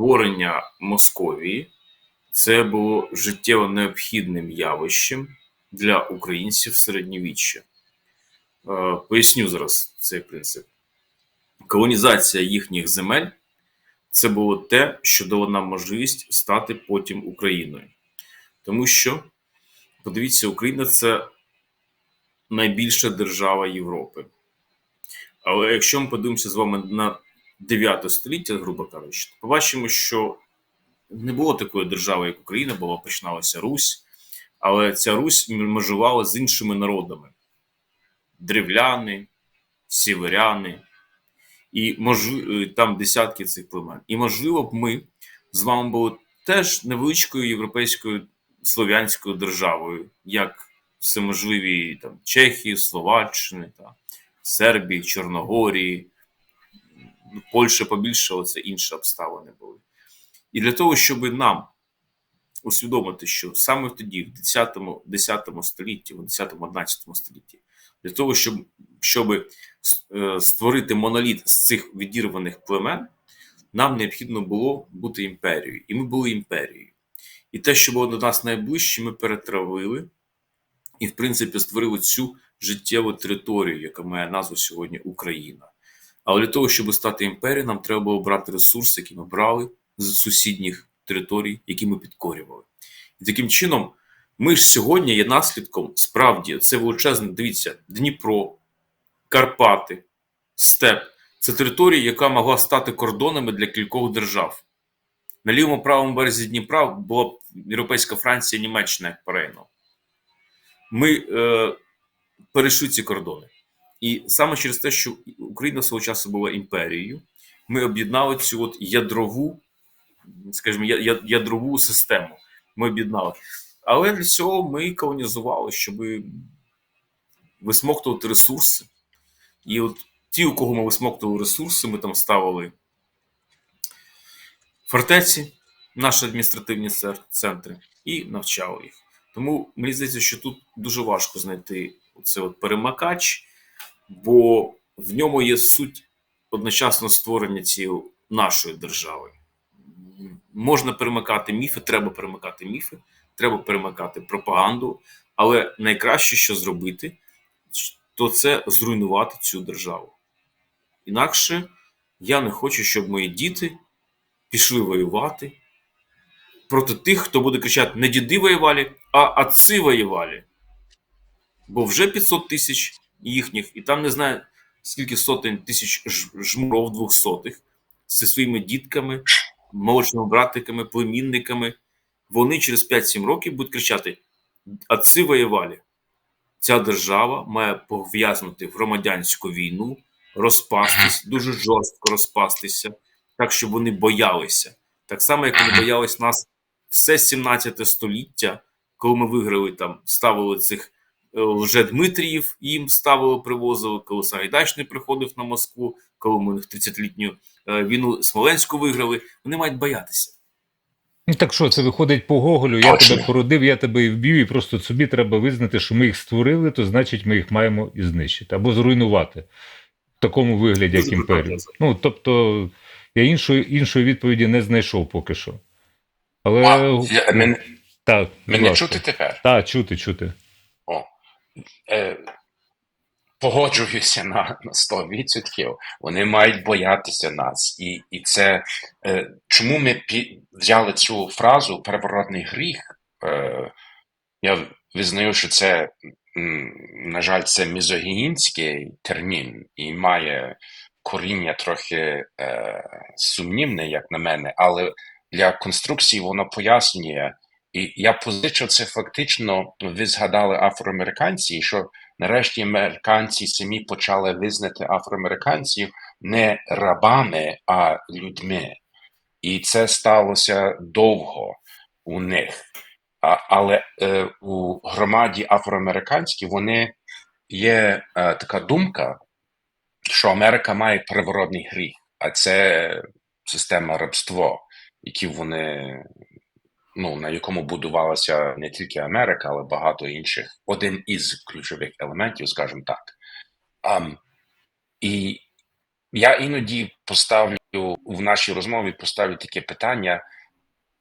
створення Московії це було життєво необхідним явищем для українців середньовіччя. Е, Поясню зараз цей принцип. Колонізація їхніх земель це було те, що дало нам можливість стати потім Україною. Тому що, подивіться, Україна це найбільша держава Європи. Але якщо ми подивимося з вами на 9 століття, грубо кажучи, побачимо, що не було такої держави, як Україна, була починалася Русь, але ця Русь межувала з іншими народами: древляни, сіверяни, і можливо, там десятки цих племен. І можливо б ми з вами були теж невеличкою європейською слов'янською державою, як всеможливі там Чехії, Словаччини, та Сербії, Чорногорії, Польща побільше, але це інші обставини були. І для того, щоб нам усвідомити, що саме тоді, в 10, 10 столітті, в 10-11 столітті, для того, щоб, щоб створити моноліт з цих відірваних племен, нам необхідно було бути імперією. І ми були імперією. І те, що було до нас найближче, ми перетравили і, в принципі, створили цю життєву територію, яка має назву сьогодні Україна. Але для того, щоб стати імперією, нам треба було брати ресурси, які ми брали з сусідніх територій, які ми підкорювали. І таким чином, ми ж сьогодні є наслідком справді це величезне, дивіться, Дніпро, Карпати, Степ це територія, яка могла стати кордонами для кількох держав. На лівому правому березі Дніпра була Європейська Франція, Німеччина як парейно. Ми е, перейшли ці кордони. І саме через те, що Україна свого часу була імперією, ми об'єднали цю от ядрову, скажімо, ядрову систему. Ми об'єднали. Але для цього ми колонізували, щоб висмоктувати ресурси. І от ті, у кого ми висмоктували ресурси, ми там ставили фортеці, наші адміністративні центри, і навчали їх. Тому мені здається, що тут дуже важко знайти цей от перемикач, бо в ньому є суть одночасно створення цієї нашої держави. Можна перемикати міфи, треба перемикати міфи, треба перемикати пропаганду, але найкраще, що зробити, то це зруйнувати цю державу. Інакше я не хочу, щоб мої діти пішли воювати проти тих, хто буде кричати: не діди воювали, а отці воювали. Бо вже 500 тисяч їхніх, і там не знаю, скільки сотень тисяч жмуров двохсотих зі своїми дітками, молочними братиками, племінниками. Вони через 5-7 років будуть кричати: отці воювали. Ця держава має пов'язнути громадянську війну, розпастись, дуже жорстко розпастися, так, щоб вони боялися. Так само, як вони боялись нас все 17 століття, коли ми виграли там, ставили цих Лже-Дмитріїв, їм ставили, привозили, коли Сагайдачний приходив на Москву, коли ми 30-літню війну Смоленську виграли, вони мають боятися. Ну так що, це виходить по Гоголю, я тебе породив, я тебе і вб'ю, і просто собі треба визнати, що ми їх створили, то значить ми їх маємо і знищити або зруйнувати в такому вигляді, як імперію. Ну, тобто, я іншої іншої відповіді не знайшов поки що. Але. А, я, мен, так, мене чути тепер? Так, чути, чути. Е, Погоджуюся на, на 100%. Вони мають боятися нас. І і це е, чому ми пі, взяли цю фразу переворотний гріх? Е, Я визнаю, що це, на жаль, це мізогінський термін і має коріння трохи е, сумнівне, як на мене, але для конструкції воно пояснює. І я позичу це фактично, ви згадали афроамериканці, що нарешті американці самі почали визнати афроамериканців не рабами, а людьми. І це сталося довго у них. А, Але е, у громаді афроамериканській вони є е, така думка, що Америка має переворотний гріх, а це система рабства, які вони ну, на якому будувалася не тільки Америка, але багато інших, один із ключових елементів, скажімо так. Um, і я іноді поставлю в нашій розмові поставлю таке питання,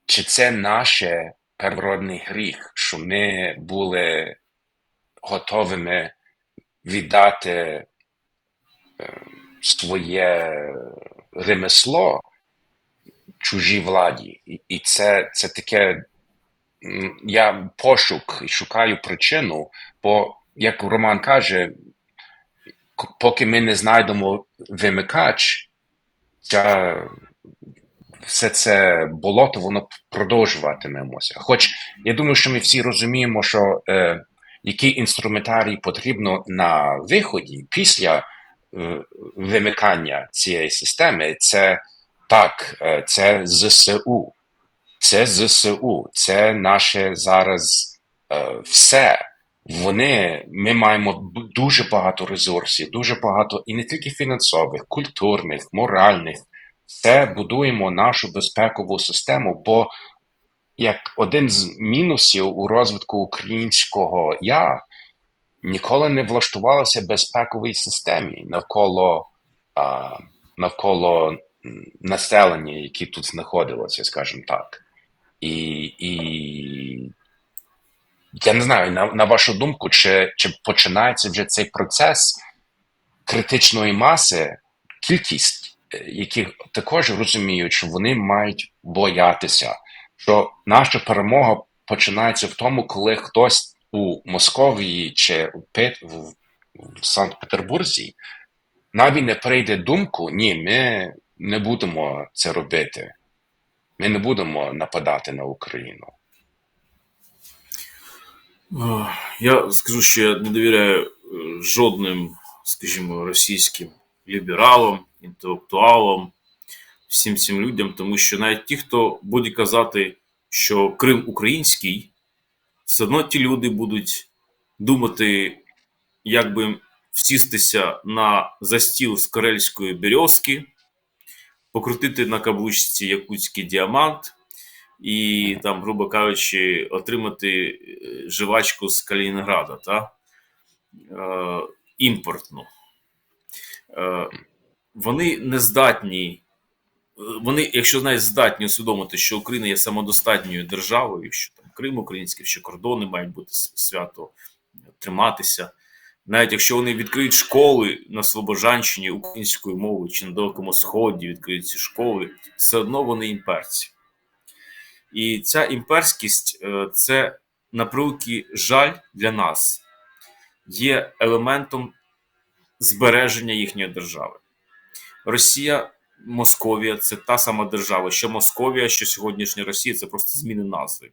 чи це наше первородний гріх, що ми були готовими віддати е, своє ремесло чужій владі. І, це, це таке. Я пошук і шукаю причину, бо, як Роман каже, поки ми не знайдемо вимикач, ця, все це болото, воно продовжуватимемося. Хоч я думаю, що ми всі розуміємо, що е, який інструментарій потрібно на виході після е, вимикання цієї системи, це так, е, це ЗСУ. Це ЗСУ, це наше зараз е, все. Вони, ми маємо дуже багато ресурсів, дуже багато і не тільки фінансових, культурних, моральних. Все будуємо нашу безпекову систему, бо як один з мінусів у розвитку українського я ніколи не влаштувалося безпековій системі навколо, а, навколо населення, які тут знаходилося, скажімо так. І, і я не знаю, на, на вашу думку, чи, чи починається вже цей процес критичної маси, кількість, е, яких також розуміють, що вони мають боятися, що наша перемога починається в тому, коли хтось у Московії чи в Санкт-Петербурзі навіть не прийде думку, ні, ми не будемо це робити. Ми не будемо нападати на Україну. Я скажу, що я не довіряю е, жодним, скажімо, російським лібералам, інтелектуалам, всім цим людям, тому що навіть ті, хто буде казати, що Крим український, все одно ті люди будуть думати, як би всістися на застіл з карельської березки, покрутити на каблучці якутський діамант і там, грубо кажучи, отримати е, жвачку з Калінінграда, та? Е, імпортну. Е, вони не здатні, е, вони, якщо навіть здатні усвідомити, що Україна є самодостатньою державою, що там Крим український, що кордони мають бути свято триматися. Навіть якщо вони відкриють школи на Слобожанщині українською мовою чи на Далекому Сході відкриють ці школи, все одно вони імперці. І ця імперськість е, це на превеликий жаль для нас є елементом збереження їхньої держави. Росія, Московія це та сама держава, що Московія, що сьогоднішня Росія це просто зміни назви.